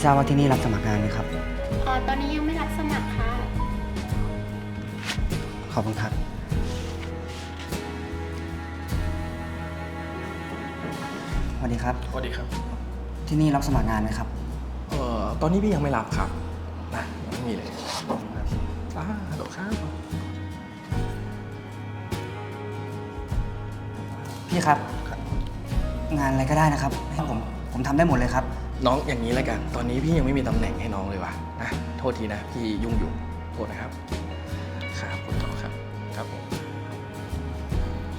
ษนะครับไม่ทราบว่าที่นี่รับสมัครงานไหมครับเอ่อตอนนี้ยังไม่รับสมัครค่ะ ขอบคุณครับ สวัสดีครับ สวัสดีครับ ที่นี่รับสมัครงานไหมครับ เอ่อ ตอนนี้พี่ยังไม่รับครับนะยังไม่มีเลยอ่าฮัลโหลครับพี่ครับ งานอะไรก็ได้นะครับ ให้ผม ผมทำได้หมดเลยครับ น้องอย่างนี้แล้วกัน ตอนนี้พี่ยังไม่มีตำแหน่งให้น้องเลยว่ะนะโทษทีนะ พี่ยุ่งอยู่โทษนะครับ ครับขอโทษครับ ครับผม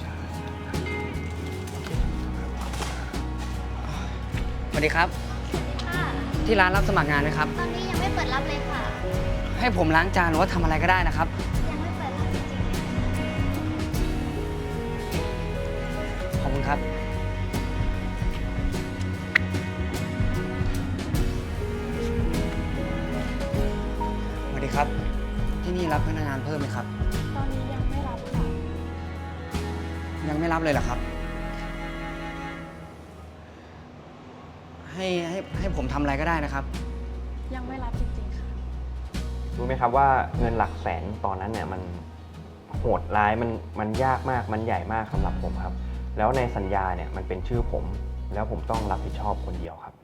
ใช่โอเคครับสวัสดีครับ ค่ะที่ร้านรับสมัครงานไหมครับ ตอนนี้ยังไม่เปิดรับเลยค่ะ ให้ผมล้างจานหรือว่าทำอะไรก็ได้นะครับ ครับ ที่นี่รับพนักงานเพิ่มไหมครับ ตอนนี้ยังไม่รับค่ะ ยังไม่รับเลยเหรอครับ ให้ให้ให้ผมทำอะไรก็ได้นะครับ ยังไม่รับจริงๆค่ะ รู้ไหมครับว่าเงินหลักแสนตอนนั้นเนี่ยมันโหดร้ายมันมันยากมากมันใหญ่มากสำหรับผมครับ แล้วในสัญญาเนี่ยมันเป็นชื่อผม แล้วผมต้องรับผิดชอบคนเดียวครับ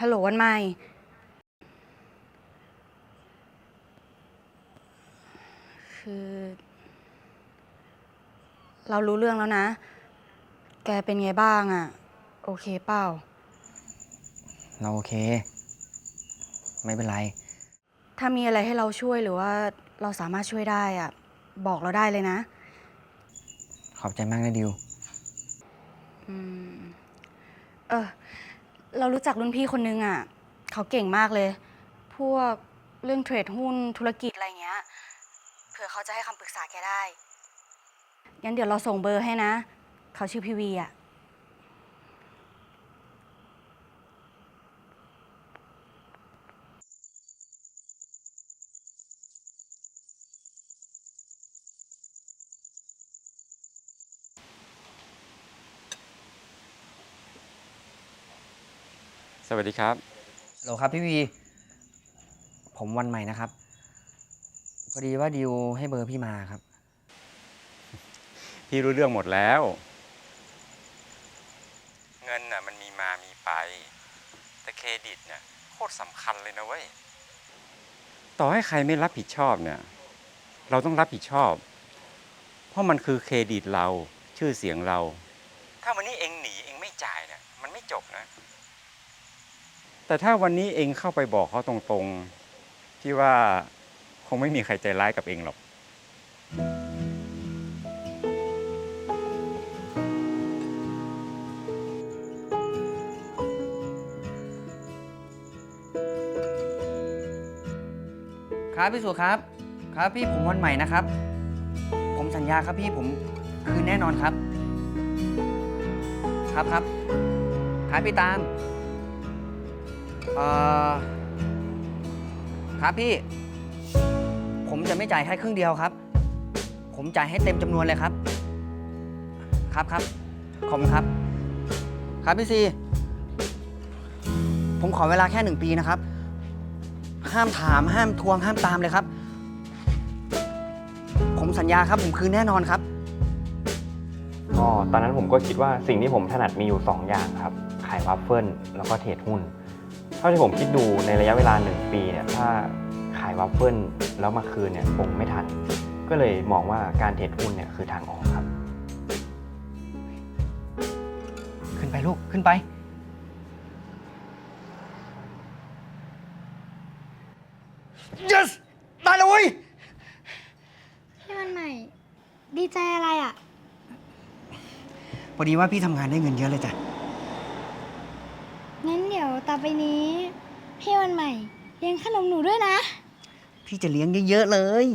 ฮัลโหลวันใหม่ คือ เรารู้เรื่องแล้วนะ แกเป็นไงบ้างอะโอเคเปล่า เราโอเค ไม่เป็นไร ถ้ามีอะไรให้เราช่วยหรือว่าเราสามารถช่วยได้อะบอกเราได้เลยนะ ขอบใจมากนะดิว อืม เออ เรารู้จักรุ่นพี่คนนึงอะ เขาเก่งมากเลย พวกเรื่องเทรดหุ้นธุรกิจอะไรเงี้ย เผื่อเขาจะให้คำปรึกษาแกได้ งั้นเดี๋ยวเราส่งเบอร์ให้นะ เขาชื่อพี่วีอะ สวัสดีครับฮัลโหลครับพี่วี ผมวันใหม่นะครับ พอดีว่าดิวให้เบอร์พี่มาครับ พี่รู้เรื่องหมดแล้ว เงินน่ะมันมีมามีไป แต่เครดิตเนี่ยโคตรสำคัญเลยนะเว้ย ต่อให้ใครไม่รับผิดชอบเนี่ย เราต้องรับผิดชอบ เพราะมันคือเครดิตเราชื่อเสียงเรา ถ้าวันนี้เองหนีเองไม่จ่ายเนี่ยมันไม่จบนะ แต่ถ้าวันนี้เองเข้าไปบอกเขาตรงๆ ที่ว่าคงไม่มีใครใจร้ายกับเองหรอก ครับพี่สุครับ ครับพี่ผมวันใหม่นะครับ ผมสัญญาครับพี่ผมคืนแน่นอนครับ ครับครับครับพี่ตาม เอ่อครับพี่ ผมจะไม่จ่ายแค่ครึ่งเดียวครับ ผมจ่ายให้เต็มจำนวนเลยครับ ครับครับขอบคุณครับ ครับพี่ซี ผมขอเวลาแค่หนึ่งปีนะครับ ห้ามถามห้ามทวงห้ามตามเลยครับ ผมสัญญาครับ ผมคืนแน่นอนครับ ก็ตอนนั้นผมก็คิดว่าสิ่งที่ผมถนัดมีอยู่ 2 อย่างครับ ขายวัฟเฟิลแล้วก็เทรดหุ้น เท่าที่ผมคิดดูในระยะเวลา 1 ปีเนี่ยถ้าขายวัฟเฟิลแล้วมาคืนเนี่ยคงไม่ทัน ก็เลยมองว่าการเทรดหุ้นเนี่ยคือทางออกครับ ขึ้นไปลูกขึ้นไป yes ได้แล้วเว้ยพี่วันใหม่ ดีใจอะไรอะ พอดีว่าพี่ทำงานได้เงินเยอะเลยจ้ะงั้นเดี๋ยว ต่อไปนี้ พี่วันใหม่เลี้ยงขนมหนูด้วยนะ พี่จะเลี้ยงเยอะๆเลย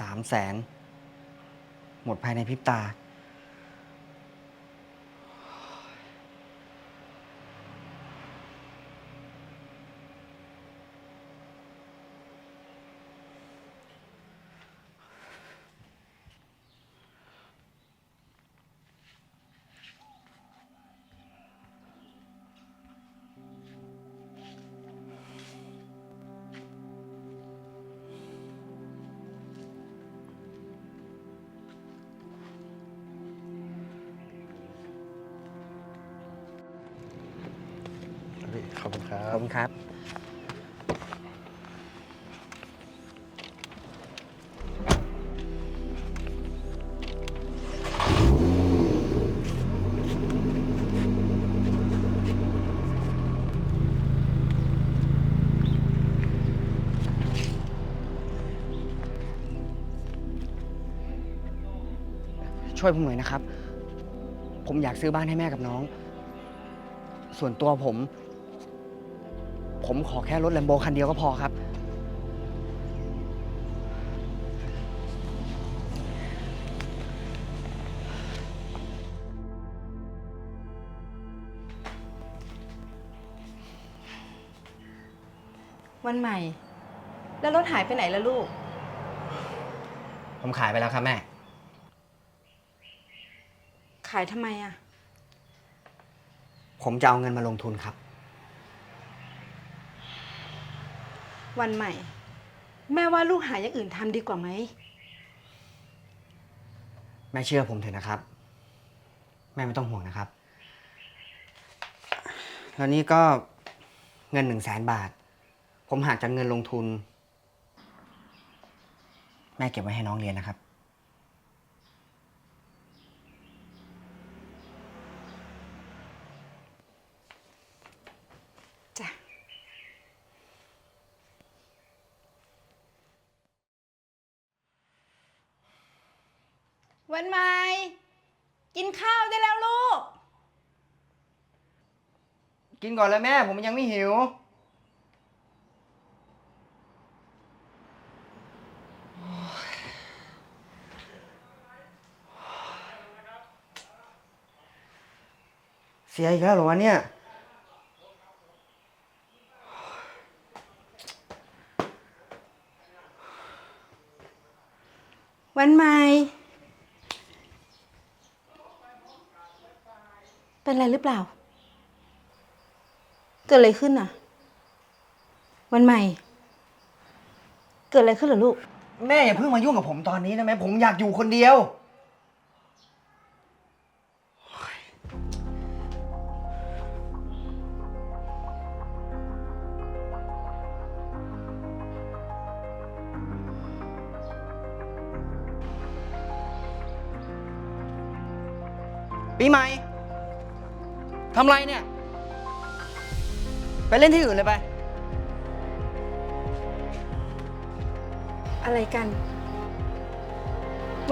สามแสนหมดภายในพริบตา ขอบคุณครัขอบ บคุณครับ ช่วยผมหน่อยนะครับ ผมอยากซื้อบ้านให้แม่กับน้อง ส่วนตัวผม ผมขอแค่รถแลมโบคันเดียวก็พอครับ วันใหม่ แล้วรถหายไปไหนล่ะลูก ผมขายไปแล้วครับแม่ ขายทำไมอะผมจะเอาเงินมาลงทุนครับ วันใหม่ แม่ว่าลูกหาอย่างอื่นทำดีกว่าไหม แม่เชื่อผมเถอะนะครับ แม่ไม่ต้องห่วงนะครับ แล้วนี่ก็เงินหนึ่งแสนบาท ผมหักจากเงินลงทุน แม่เก็บไว้ให้น้องเรียนนะครับ วันใหม่ กินข้าวได้แล้วลูก กินก่อนเลยแม่ ผมยังไม่หิว เสียอีกแล้วเหรอวะเนี่ย วันใหม่ เป็นอะไรหรือเปล่า เกิดอะไรขึ้นน่ะ วันใหม่ เกิดอะไรขึ้นเหรอลูก แม่อย่าเพิ่งมายุ่งกับผมตอนนี้นะแม่ผมอยากอยู่คนเดียว ปีใหม่ ทำไรเนี่ย ไปเล่นที่อื่นเลยไป อะไรกัน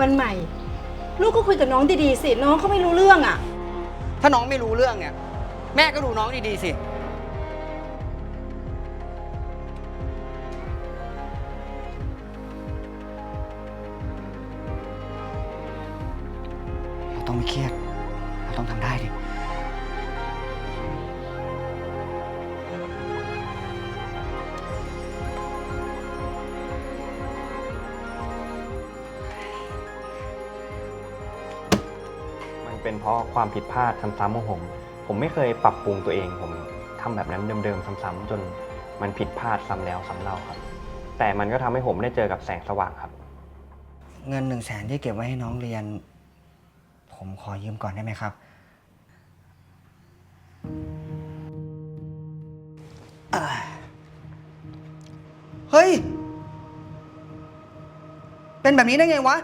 วันใหม่ ลูกก็คุยกับน้องดีๆสิ น้องเขาไม่รู้เรื่องอะ ถ้าน้องไม่รู้เรื่องเนี่ย แม่ก็ดูน้องดีๆสิ เราต้องไม่เครียด เป็นเพราะความผิดพลาดซ้ำๆของผม ผมไม่เคยปรับปรุงตัวเอง ผมทำแบบนั้นเดิมๆซ้ำๆจนมันผิดพลาดซ้ำแล้วซ้ำเล่าครับ แต่มันก็ทำให้ผมได้เจอกับแสงสว่างครับ เงินหนึ่งแสนที่เก็บไว้ให้น้องเรียน ผมขอยืมก่อนได้ไหมครับเฮ้ย เป็นแบบนี้ได้ไงวะ